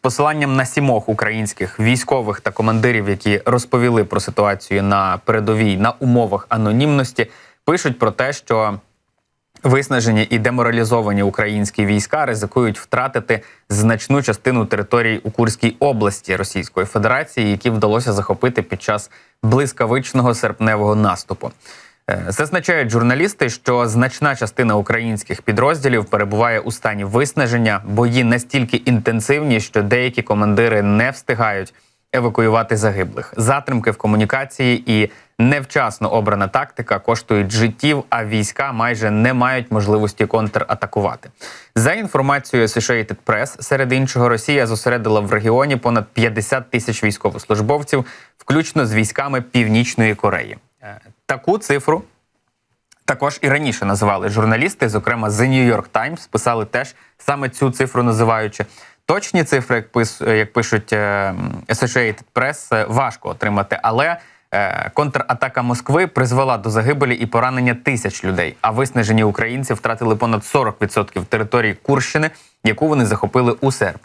посиланням на сімох українських військових та командирів, які розповіли про ситуацію на передовій на умовах анонімності, пишуть про те, що Виснажені і деморалізовані українські війська ризикують втратити значну частину територій у Курській області Російської Федерації, які вдалося захопити під час блискавичного серпневого наступу. Е, Зазначають журналісти, що значна частина українських підрозділів перебуває у стані виснаження, бої настільки інтенсивні, що деякі командири не встигають евакуювати загиблих. Затримки в комунікації і невчасно обрана тактика коштують життів, а війська майже не мають можливості контратакувати. За інформацією Associated Press, серед іншого, Росія зосередила в регіоні понад 50 тисяч військовослужбовців, включно з військами Північної Кореї. Е, Таку цифру також і раніше називали журналісти, зокрема The New York Times, писали теж саме цю цифру називаючи. Точні цифри, як, пис, як пишуть е, Associated Press, е, важко отримати, але е, контратака Москви призвела до загибелі і поранення тисяч людей. А виснажені українці втратили понад 40% території Курщини, яку вони захопили у серпні.